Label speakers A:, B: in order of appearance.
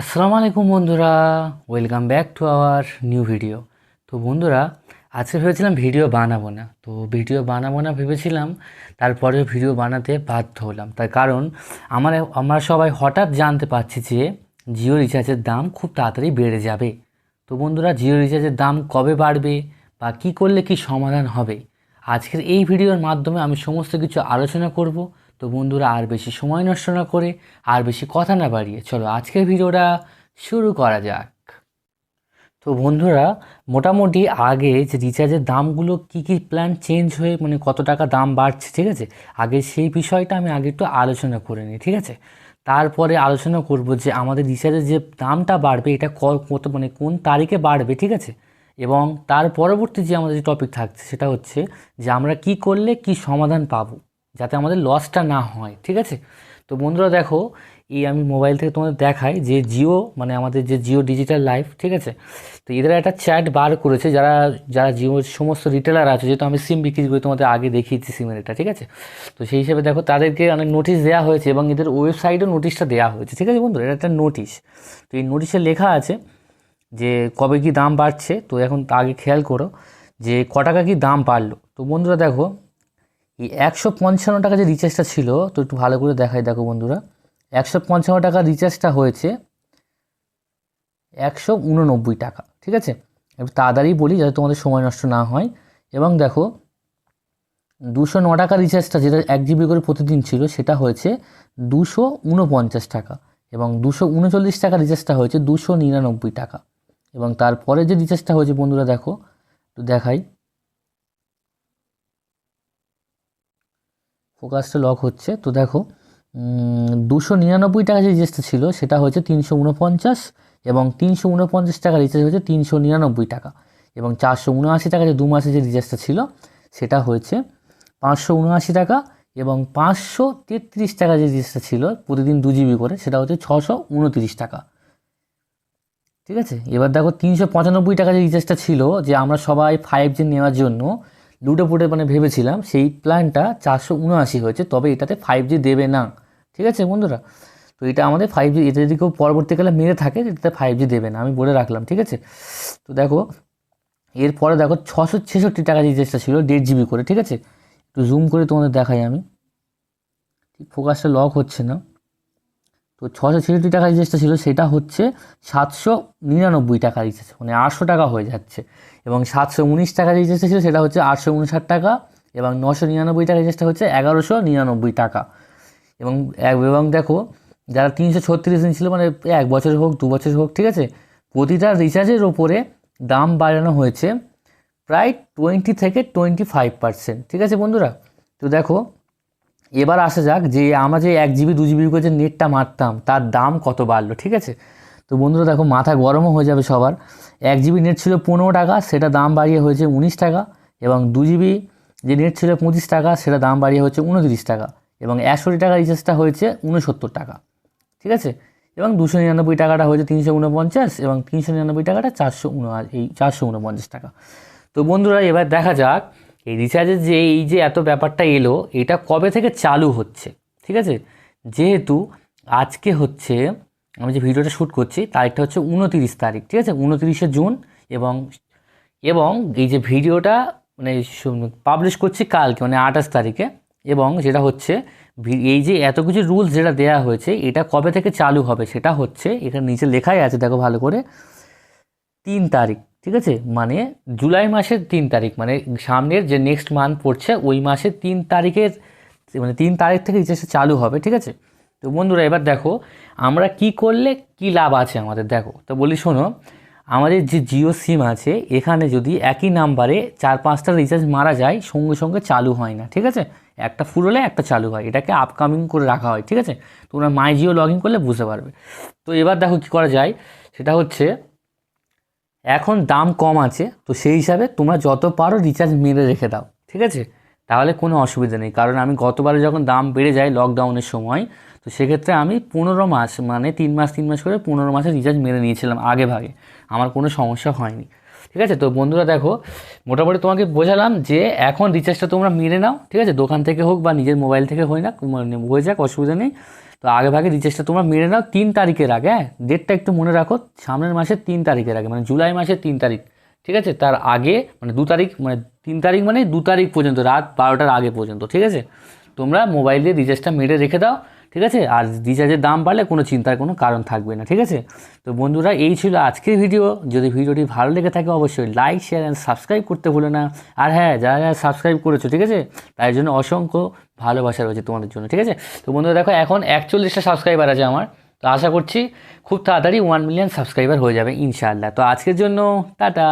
A: আসসালামু আলাইকুম বন্ধুরা, welcome back to our new video. তো বন্ধুরা, আজকে ভেবেছিলাম ভিডিও বানাবো না। তো ভিডিও বানাবো না ভেবেছিলাম, তারপরে ভিডিও বানাতে বাধ্য হলাম। তার কারণ, আমার, আমরা সবাই হঠাৎ জানতে পারছি যে জিও রিচার্জের দাম খুব তাড়াতাড়ি বেড়ে যাবে। তো বন্ধুরা, জিও রিচার্জের দাম কবে বাড়বে বা কি করলে কি সমাধান হবে, আজকের এই ভিডিওর মাধ্যমে আমি সমস্ত কিছু আলোচনা করব। তো বন্ধুরা, আর বেশি সময় নষ্ট না করে আর বেশি কথা না বাড়িয়ে চলো আজকের ভিডিওটা শুরু করা যাক। তো বন্ধুরা, মোটামুটি আগে যে রিচার্জের দামগুলো কি কি প্ল্যান চেঞ্জ হয়ে মানে কত টাকা দাম বাড়ছে, ঠিক আছে? আগে সেই বিষয়টা আমি আগে একটু আলোচনা করে নিই, ঠিক আছে? তারপরে আলোচনা করব যে আমাদের রিচার্জের যে দামটা বাড়বে, এটা কত মানে কোন তারিখে বাড়বে, ঠিক আছে? এবং তার পরবর্তী যে আমাদের যে টপিক থাকছে, সেটা হচ্ছে যে আমরা কি করলে কি সমাধান পাবো। যাতে আমাদের লসটা না হয়, ঠিক আছে? তো বন্ধুরা দেখো, এই আমি মোবাইল থেকে তোমাদের দেখাই যে জিও মানে আমাদের যে জিও ডিজিটাল লাইফ ঠিক আছে? তো এদের একটা চ্যাট বার করেছে যারা যারা জিওর সমস্ত রিটেলার আছে। যেহেতু আমি সিম বিক্রি করি, তোমাদের আগে দেখিয়েছি সিমের এটা, ঠিক আছে? তো সেই হিসেবে দেখো, তাদেরকে অনেক নোটিশ দেওয়া হয়েছে এবং এদের ওয়েবসাইটেও নোটিশটা দেওয়া হয়েছে, ঠিক আছে বন্ধু এটা একটা নোটিশ তো এই নোটিশে লেখা আছে যে কবে কি দাম বাড়ছে? তো এখন আগে খেয়াল করো যে ক টাকা কি দাম বাড়লো? তো বন্ধুরা দেখো এই একশো পঞ্চান্ন টাকা যে রিচার্জটা ছিল, তো একটু ভালো করে দেখাই, দেখো বন্ধুরা। একশো পঞ্চান্ন টাকা রিচার্জটা হয়েছে একশো উননব্বই টাকা, ঠিক আছে? একটু তাড়াতাড়ি বলি যাতে তোমাদের সময় নষ্ট না হয়। এবং দেখো, দুশো ন টাকা রিচার্জটা যেটা এক জিবি করে প্রতিদিন ছিল, সেটা হয়েছে দুশো উনপঞ্চাশ টাকা। এবং দুশো উনচল্লিশ টাকা রিচার্জটা হয়েছে দুশো নিরানব্বই টাকা। এবং তারপরে যে রিচার্জটা হয়েছে বন্ধুরা, দেখো, একটু দেখাই। ফোকাসটা লক হচ্ছে। তো দেখো দুশো নিরানব্বই টাকা যে রিচার্জটা ছিল, সেটা হচ্ছে তিনশো উনপঞ্চাশ এবং তিনশো উনপঞ্চাশ টাকা রিচার্জ হয়েছে তিনশো নিরানব্বই টাকা এবং চারশো উনআশি টাকা যে দু মাসে যে রিচার্জটা ছিল, সেটা হয়েছে পাঁচশো উনআশি টাকা এবং পাঁচশো তেত্রিশ টাকা যে রিচার্জটা ছিল প্রতিদিন দু জিবি করে, সেটা হচ্ছে ছশো উনতিরিশ টাকা। ঠিক আছে? এবার দেখো তিনশো পঁচানব্বই টাকা যে রিচার্জটা ছিল, যে আমরা সবাই ফাইভ জি নেওয়ার জন্য লুটে পুটে মানে ভেবেছিলাম, সেই প্ল্যানটা চারশো উনআশি হয়েছে, তবে এটাতে ফাইভ জি দেবে না। ঠিক আছে বন্ধুরা? তো এটা আমাদের ফাইভ জি এটা যদি কেউ পরবর্তীকালে মেরে থাকে, এটাতে ফাইভ জি দেবে না, আমি বলে রাখলাম, ঠিক আছে? তো দেখো, এরপরে দেখো ছশো ছেষট্টি টাকা রিচার্জটা ছিল, দেড় জিবি করে, ঠিক আছে? একটু জুম করে তোমাদের দেখাই আমি। ঠিক ফোকাসটা লক হচ্ছে না। তো ছশো ছেষট্টি টাকা রিচার্জটা ছিল, সেটা হচ্ছে সাতশো নিরানব্বই টাকা রিচার্জ মানে আটশো টাকা হয়ে যাচ্ছে। এবং সাতশো উনিশ টাকা রিচার্জটা ছিল, সেটা হচ্ছে আটশো উনষাট টাকা এবং নশো নিরানব্বই টাকা রিচার্জটা হচ্ছে এগারোশো নিরানব্বই টাকা। এবং এবং দেখো, যারা তিনশো ছত্রিশ দিন ছিল মানে এক বছর হোক, দু বছর হোক, ঠিক আছে, প্রতিটা রিচার্জের ওপরে দাম বাড়ানো হয়েছে প্রায় টোয়েন্টি থেকে টোয়েন্টি ফাইভ পার্সেন্ট, ঠিক আছে বন্ধুরা? তো দেখো এবার আসা যাক যে আমরা যে এক জিবি, দু জিবি করে যে নেটটা মারতাম, তার দাম কত বাড়লো, ঠিক আছে? তো বন্ধুরা, দেখো, মাথা গরমও হয়ে যাবে সবার। এক জিবি নেট ছিল পনেরো টাকা, সেটা দাম বাড়িয়ে হয়েছে উনিশ টাকা, এবং দু জিবি যে নেট ছিল পঁচিশ টাকা, সেটা দাম বাড়িয়ে হয়েছে উনত্রিশ টাকা, এবং একষট্টি টাকা রিচার্জটা হয়েছে উনসত্তর টাকা, ঠিক আছে? এবং দুশো নিরানব্বই টাকাটা হয়েছে তিনশো উনপঞ্চাশ, এবং তিনশো নিরানব্বই টাকাটা চারশো উন এই চারশো উনপঞ্চাশ টাকা। তো বন্ধুরা, এবার দেখা যাক এই রিচার্জের যে, এই যে এত ব্যাপারটা এলো, এটা কবে থেকে চালু হচ্ছে? ঠিক আছে? যেহেতু আজকে হচ্ছে, আমি যে ভিডিওটা শ্যুট করছি, তারিখটা হচ্ছে উনতিরিশ তারিখ, ঠিক আছে? উনতিরিশে জুন এবং এবং এই যে ভিডিওটা মানে পাবলিশ করছি কালকে মানে আঠাশ তারিখে, এবং যেটা হচ্ছে এই যে এত কিছু রুলস যেটা দেওয়া হয়েছে, এটা কবে থেকে চালু হবে? সেটা হচ্ছে, এখানে নিচে লেখাই আছে, দেখো ভালো করে, তিন তারিখ। ঠিক আছে? মানে জুলাই মাসের তিন তারিখ মানে সামনের যে নেক্সট মান্থ পড়ছে, ওই মাসের তিন তারিখের মানে তিন তারিখ থেকে রিচার্জটা চালু হবে, ঠিক আছে? তো বন্ধুরা, এবার দেখো, আমরা কি করলে কি লাভ আছে আমাদের? দেখো, তো বলি শোনো, আমাদের যে জিও সিম আছে, এখানে যদি একই নাম্বারে চার পাঁচটা রিচার্জ মারা যায়, সঙ্গে সঙ্গে চালু হয় না, ঠিক আছে? একটা ফুল হলে একটা চালু হয়, এটাকে আপকামিং করে রাখা হয়, ঠিক আছে? তোমরা মাই জিও লগ ইন করলে বুঝতে পারবে। তো এবার দেখো কী করা যায়, সেটা হচ্ছে এখন দাম কম আছে, তো সেই হিসাবে তোমরা যত পারো রিচার্জ মেরে রেখে দাও, ঠিক আছে? তাহলে কোনো অসুবিধা নেই, কারণ আমি গতবারে যখন দাম বেড়ে যায় লকডাউনের সময়, তো সেক্ষেত্রে আমি পনেরো মাস মানে তিন মাস তিন মাস করে পনেরো মাসে রিচার্জ মেরে নিয়েছিলাম আগে ভাগে, আমার কোনো সমস্যা হয়নি, ঠিক আছে? তো বন্ধুরা দেখো, মোটামুটি তোমাকে বোঝালাম যে এখন রিচার্জটা তোমরা মেরে নাও, ঠিক আছে? দোকান থেকে হোক বা নিজের মোবাইল থেকে হয় না হয়ে যাক, অসুবিধা নেই। তো আগে ভাগে রিচার্জটা তোমরা মেরে নাও তিন তারিখের আগে হ্যাঁ? ডেটটা একটু মনে রাখো, সামনের মাসের তিন তারিখের আগে মানে জুলাই মাসের তিন তারিখ, ঠিক আছে? তার আগে মানে দু তারিখ মানে তিন তারিখ মানে দু তারিখ পর্যন্ত, রাত বারোটার আগে পর্যন্ত, ঠিক আছে? তোমরা মোবাইল দিয়ে রিচার্জটা মেরে রেখে দাও ঠিক আছে? আর রিচার্জের দাম বাড়লে কোনো চিন্তার কোনো কারণ থাকবে না, ঠিক আছে? তো বন্ধুরা, এই ছিল আজকের ভিডিও যদি ভিডিওটি ভালো লেগে থাকে, অবশ্যই লাইক শেয়ার অ্যান্ড সাবস্ক্রাইব করতে ভুলো না। আর হ্যাঁ যারা যারা সাবস্ক্রাইব করেছ, ঠিক আছে? তাই জন্য অসংখ্য ভালোবাসা রয়েছে তোমাদের জন্য, ঠিক আছে? তো বন্ধুরা, দেখো, এখন একচল্লিশটা সাবস্ক্রাইবার আছে আমার। তো আশা করছি খুব তাড়াতাড়ি ওয়ান মিলিয়ন সাবস্ক্রাইবার হয়ে যাবে, ইনশাআল্লাহ। তো আজকের জন্য, টাটা!